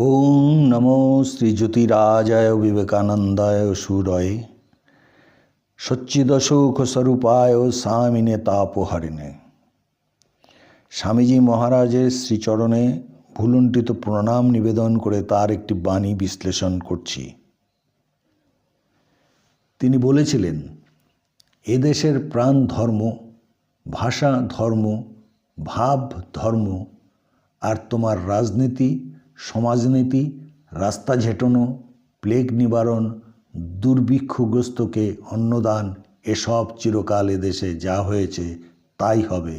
ওং নমো শ্রীজ্যোতিরাজায় বিবেকানন্দায় সুরয় সচ্চিদশোক স্বরূপায় স্বামিনে তাপহারিণে। স্বামীজি মহারাজের শ্রীচরণে ভুলুণ্ঠিত প্রণাম নিবেদন করে তার একটি বাণী বিশ্লেষণ করছি। তিনি বলেছিলেন এদেশের প্রাণ ধর্ম, ভাষা ধর্ম, ভাব ধর্ম, আর তোমার রাজনীতি সমাজনীতি, রাস্তা ঝেটানো, প্লেগ নিবারণ, দুর্ভিক্ষগ্রস্তকে অন্নদান, এসব চিরকাল এদেশে যা হয়েছে তাই হবে।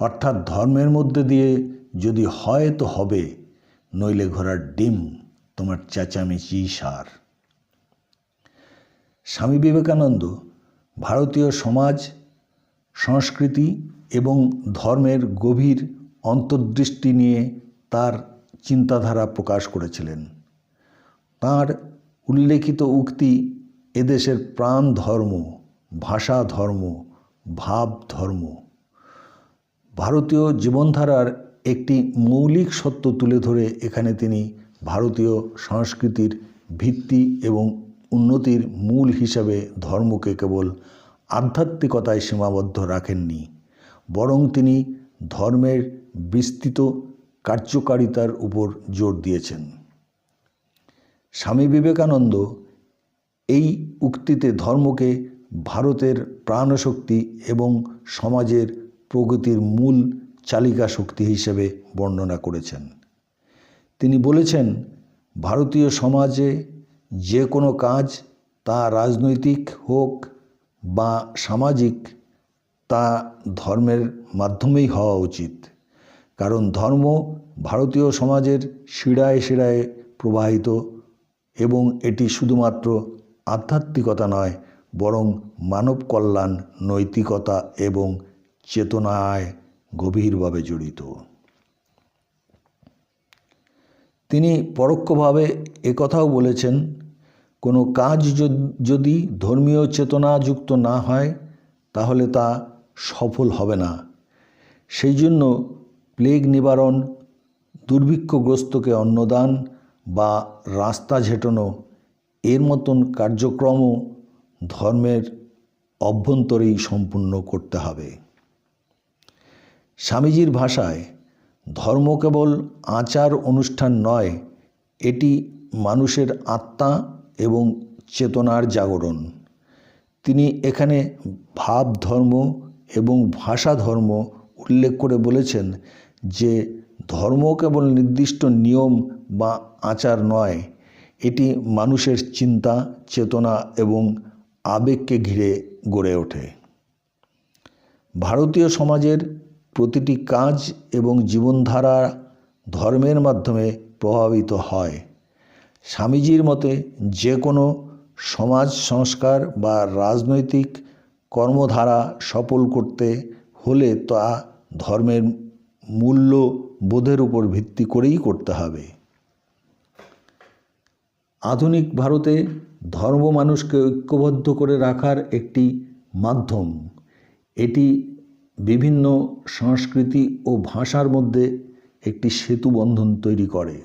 অর্থাৎ ধর্মের মধ্যে দিয়ে যদি হয় তো হবে, নইলে ঘোড়ার ডিম তোমার চেঁচামেচি সার। স্বামী বিবেকানন্দ ভারতীয় সমাজ, সংস্কৃতি এবং ধর্মের গভীর অন্তর্দৃষ্টি নিয়ে তার চিন্তাধারা প্রকাশ করেছিলেন। তার উল্লেখিত উক্তি, এদেশের প্রাণ ধর্ম, ভাষা ধর্ম, ভাব ধর্ম। ভারতীয় জীবনধারার একটি মৌলিক সত্য তুলে ধরে এখানে তিনি ভারতীয় সংস্কৃতির ভিত্তি এবং উন্নতির মূল হিসাবে ধর্মকে কেবল আধ্যাত্মিকতায় সীমাবদ্ধ রাখেননি, বরং তিনি ধর্মের বিস্তৃত কার্যকারিতার উপর জোর দিয়েছেন। স্বামী বিবেকানন্দ এই উক্তিতে ধর্মকে ভারতের প্রাণশক্তি এবং সমাজের প্রগতির মূল চালিকা শক্তি হিসেবে বর্ণনা করেছেন। তিনি বলেছেন, ভারতীয় সমাজে যে কোনো কাজ, তা রাজনৈতিক হোক বা সামাজিক, তা ধর্মের মাধ্যমেই হওয়া উচিত। কারণ ধর্ম ভারতীয় সমাজের শিরায় শিরায় প্রবাহিত এবং এটি শুধুমাত্র আধ্যাত্মিকতা নয়, বরং মানব কল্যাণ, নৈতিকতা এবং চেতনায় গভীরভাবে জড়িত। তিনি পরোক্ষভাবে একথাও বলেছেন, কোনো কাজ যদি ধর্মীয় চেতনাযুক্ত না হয়, তাহলে তা সফল হবে না। সেই জন্য প্লেগ নিবারণ, দুর্ভিক্ষগ্রস্তকে অন্নদান বা রাস্তা ঝেটানো, এর মতন কার্যক্রমও ধর্মের অভ্যন্তরেই সম্পূর্ণ করতে হবে। স্বামীজির ভাষায়, ধর্ম কেবল আচার অনুষ্ঠান নয়, এটি মানুষের আত্মা এবং চেতনার জাগরণ। তিনি এখানে ভাব ধর্ম এবং ভাষা ধর্ম উল্লেখ করে বলেছেন যে ধর্ম কেবল নির্দিষ্ট নিয়ম বা আচার নয়, এটি মানুষের চিন্তা, চেতনা এবং আবেগকে ঘিরে গড়ে ওঠে। ভারতীয় সমাজের প্রতিটি কাজ এবং জীবনধারা ধর্মের মাধ্যমে প্রভাবিত হয়। স্বামীজির মতে যে কোনো সমাজ, সংস্কার বা রাজনৈতিক কর্মধারা সফল করতে হলে তা ধর্মের মূল্য বোধের উপর ভিত্তি করেই করতে হবে। আধুনিক ভারতে ধর্ম মানুষকে ঐক্যবদ্ধ করে রাখার একটি মাধ্যম। এটি বিভিন্ন সংস্কৃতি ও ভাষার মধ্যে একটি সেতু বন্ধন তৈরি করে।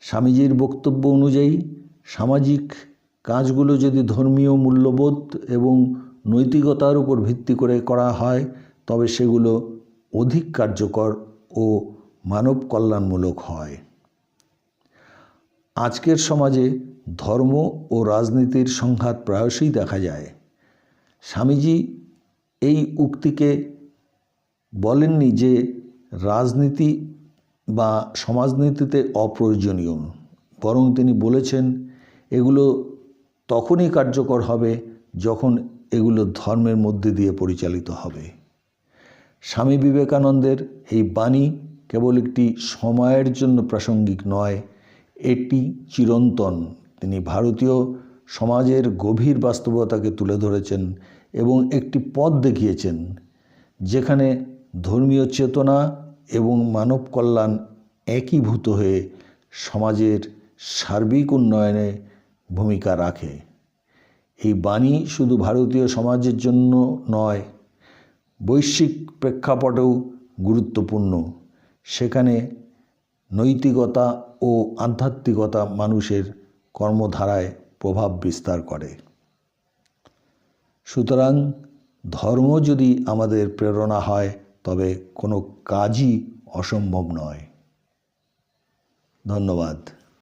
স্বামীজির বক্তব্য অনুযায়ী, সামাজিক কাজগুলো যদি ধর্মীয় মূল্যবোধ এবং নৈতিকতার উপর ভিত্তি করে করা হয় তবে সেগুলো অধিক কার্যকর ও মানব কল্যাণমূলক হয়। আজকের সমাজে ধর্ম ও রাজনীতির সংঘাত প্রায়শই দেখা যায়। স্বামীজি এই উক্তিকে বলেননি যে রাজনীতি বা সমাজনীতিতে অপ্রয়োজনীয়, বরং তিনি বলেছেন এগুলো তখনই কার্যকর হবে যখন এগুলো ধর্মের মধ্যে দিয়ে পরিচালিত হবে। স্বামী বিবেকানন্দের এই বাণী কেবল একটি সময়ের জন্য প্রাসঙ্গিক নয়, এটি চিরন্তন। তিনি ভারতীয় সমাজের গভীর বাস্তবতাকে তুলে ধরেছেন এবং একটি পথ দেখিয়েছেন, যেখানে ধর্মীয় চেতনা এবং মানব কল্যাণ একীভূত হয়ে সমাজের সার্বিক উন্নয়নে ভূমিকা রাখে। এই বাণী শুধু ভারতীয় সমাজের জন্য নয় বৈশ্বিক প্রেক্ষাপটেও গুরুত্বপূর্ণ। সেখানে নৈতিকতা ও আধ্যাত্মিকতা মানুষের কর্মধারায় প্রভাব বিস্তার করে। সুতরাং ধর্ম যদি আমাদের প্রেরণা হয়, তবে কোনো কাজই অসম্ভব নয়। ধন্যবাদ।